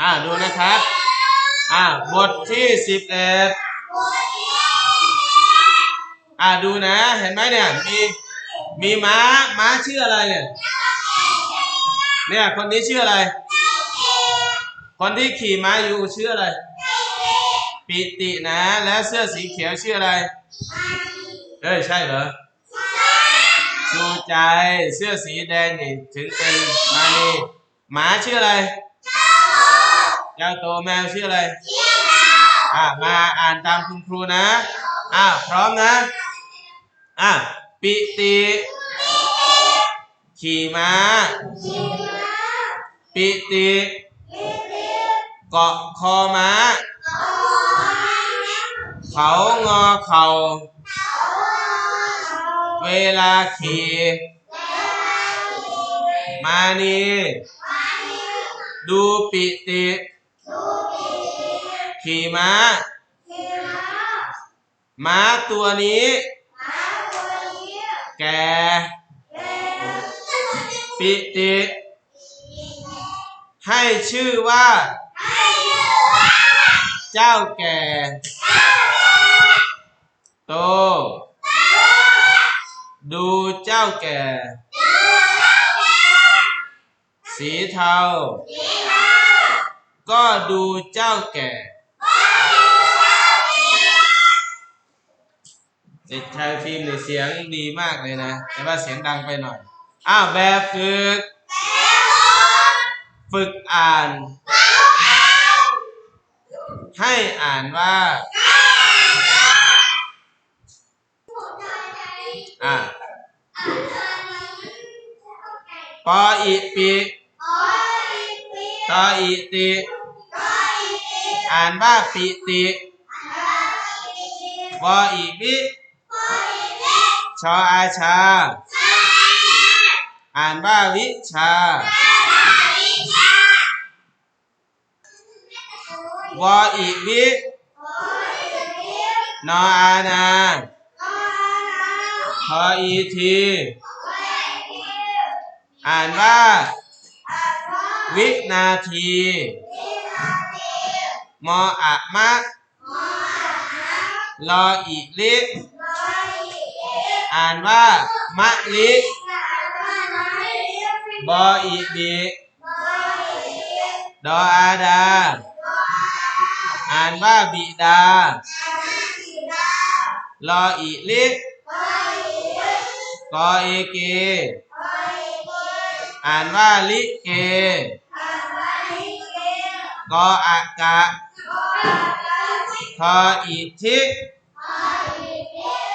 อ่าดูนะครับ อ่าบทที่สิบเอ็ดอ่าดูนะ เห็นไหมเนี่ย มีมีม้าม้าชื่ออะไรเนี่ย เนี่ยคนนี้ชื่ออะไร คนที่ขี่ม้าอยู่ชื่ออะไร ปิตินะ แล้วเสื้อสีเขียวชื่ออะไร เอ้ยใช่เหรอชูใจเสื้อสีแดงนี่ถึงเป็นมานีหมาชื่ออะไร เจ้าโตแมวชื่ออะไรอะมาอ่านตามคุณครูนะ อะพร้อมนะ อะปิติ ขี่ม้า ปิติ เกาะคอม้า เขางอเข่า เวลาขี่มานีดูปิติ ขี่ม้า ม้าตัวนี้ แกปิติ ให้ชื่อว่า เจ้าแก่ โต ดูเจ้าแก่ สีเทา ก็ดูเจ้าแก่ เด็กชายฟิล์มเนี่ยเสียงดีมากเลยนะ แต่ว่าเสียงดังไปหน่อย อ้าวแบบฝึก ฝึกอ่าน ให้อ่านว่า อะปออิปิตออิติอ่านว่าปิติวออิวิ ชออาชา อ่านว่าวิชา วออิวินออานาพออีที อ่านว่า วินาที มออะมะ ลออิลิ อ่านว่ามะลิบออิบิดออาดา อ่านว่าบิดา ลออิลิกอเอเก อ่านว่าลิเก กออากะทออิทิ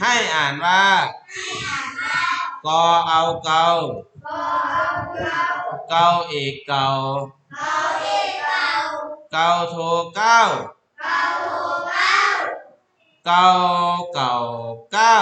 ให้อ่านว่า กอเอาเกาเกาเอกเกาเกาโทเก้าเกาเก่าเก้า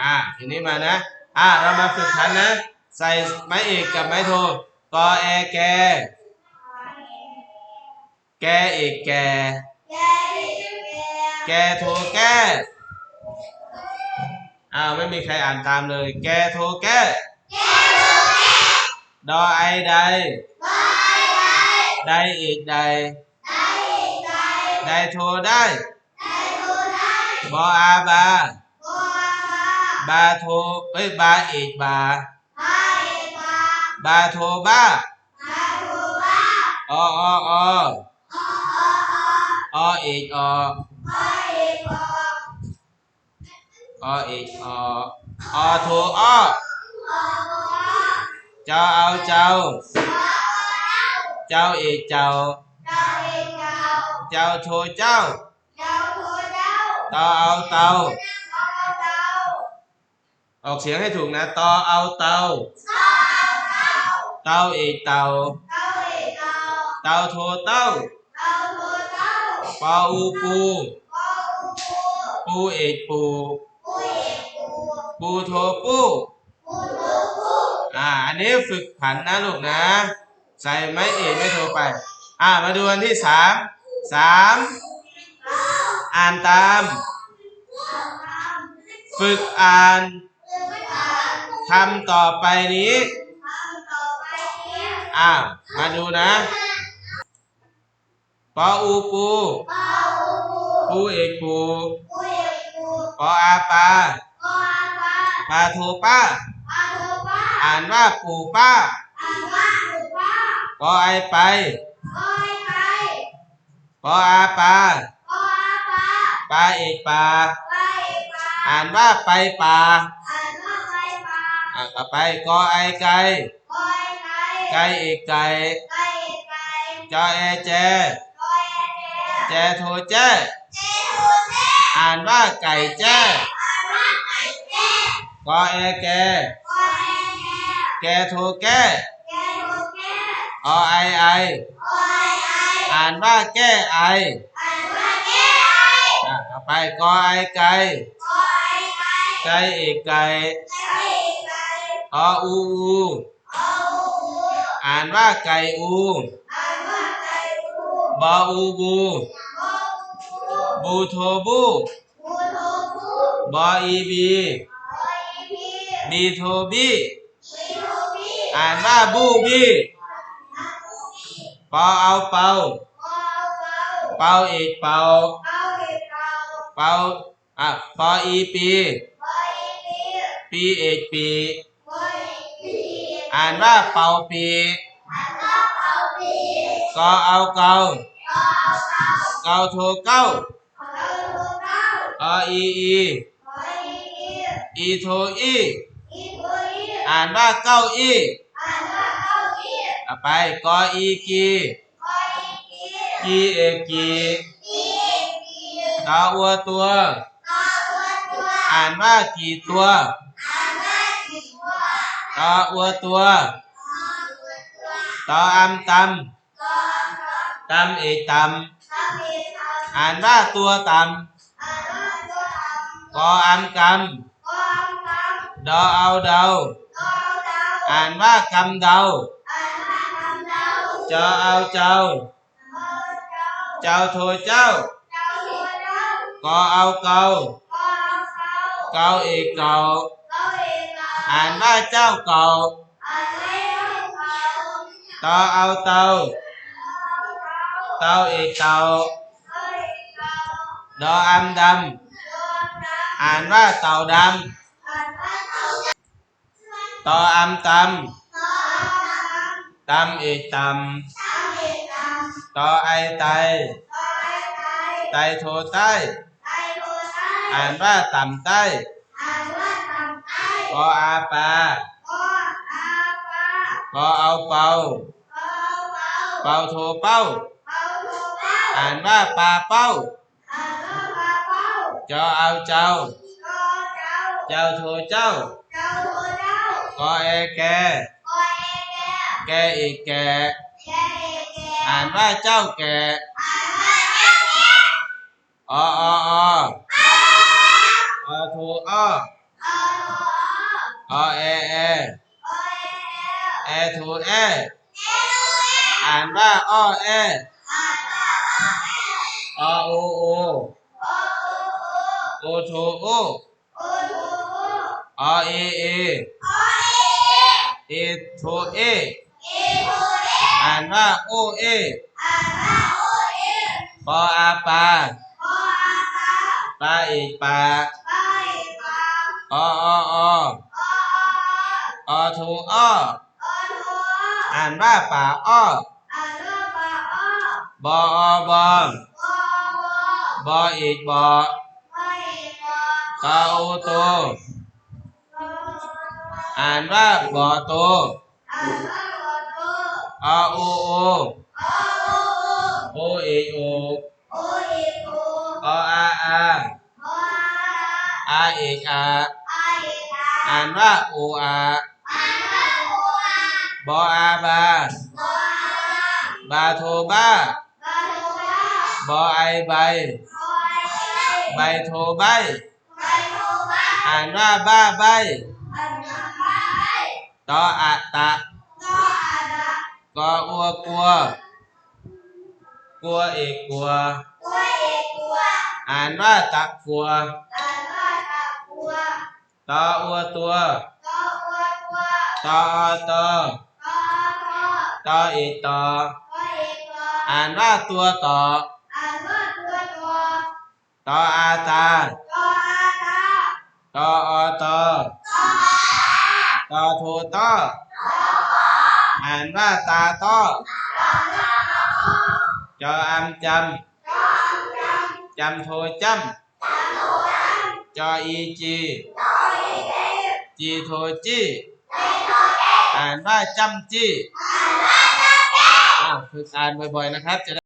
อ่าทีนี้มานะ อ่าเรามาฝึกผันนะ ใส่ไม้เอกกับไม้โทกอแอแก แกเอกแก แกโทแกอ้าวไม่มีใครอ่านตามเลย แกโทแกดอไอใดไดเอกใดไดโทได้บออาบาบาโทเอ้ยบาเอกบาบาโทบ้าออออออเอกอ อเอกออโทอ้อเจ้าเอาเจ้า เจ้าเอกเจ้า เจ้าโทเจ้าต่อเอาเตาออกเสียงให้ถูกนะต่อเอาเตา เตาเอกเตา เตาโทเต้าปออูปู ปูเอกปู ปูโทปูอ่า อันนี้ฝึกผันนะลูกนะ ใส่ไม้เอกไม่โทรไป อ่า มาดูอันที่สามสามอ่านตาม ฝึกอ่านคำต่อไปนี้อ่ามาดูนะปออูปูปูเอกปูปออาปา ปาโทป้าอ่านว่าปู่ป้าปอไอไปปออาปาปาเอกปาอ่านว่าไปป่าอ่านต่อไปกอไอไก่ไก่เอกไก่จอแอแจแจโทแจอ่านว่าไก่แจ้ กอแอแก แกโทแกอไอไอ อ่านว่าแก้ไออะต่อไปกอไอไก่ไก่เอกไก่ออูอูอ่านว่าไก่อูบออูบูบูโทบูบออีบี บีโทบีอ่านว่าบูบีปอเอาเป่าเป่าเอกเป่าเป่าอะปออีปีปีเอกปีอ่านว่าเป่าปีกอเอาเกาเกาโทเก้าออีอีอีโทอี อ่านว่าเก้าอีอะไปกออีกีกีเอกกีตาอัวตัวอ่านว่ากี่ตัวตาอัวตัวตออำตำตำเอกตำอ่านว่าตัวตำกออำกำดอเอาเดาอ่านว่ากำเดาจอเอาเจ้าเจ้าโทเจ้ากอเอาเกาเกาเอกเกาอ่านว่าเจ้า เก่าตอเอาเตาเตาเอกเตาดออำดำอ่านว่าเต่าดำ ตออำตำตำเอกตำตอไอไตไตโทใต้อ่านว่าต่ำใต้ปออาปาปอเอาเป่าเป่าโทเป้า อ่านว่าปลาเป้าจอเอาเจ้า เจ้าโทเจ้า กอแอแกแกอีกแกอ่านว่าเจ้าแกอออออออโทอ้อออแอแอแอโทแออ่านว่าอ้อแออโอโอโอโทโออเอเอ เอโทเออ่านว่าโอเอปออาปาปาเอกปาออออออโทอ้ออ่านว่าป่าอ้อบออบอบอเอกบอตาโอโต อ่านว่าบ่อโตอโอโอโอเอกโอออาอาอาเอกอาอ่านว่าโออาบออาบาบบาโทบ้าบอไอใบใบโทใบอ่านว่าบ้าใบ ตออะตะกออัวกลัว กลัวเอกกลัว อ่านว่าตะกัวตออัวตัวตออตอตอเอกต่ออ่านว่าตัวต่อตออาตาตออตอ ตอโทต้ออ่านว่าตาต้อจออามจำจำโทจำจออีจีจีโทจีอ่านว่าจำจี้อ่าฝึกอ่านบ่อยๆนะครับจะได้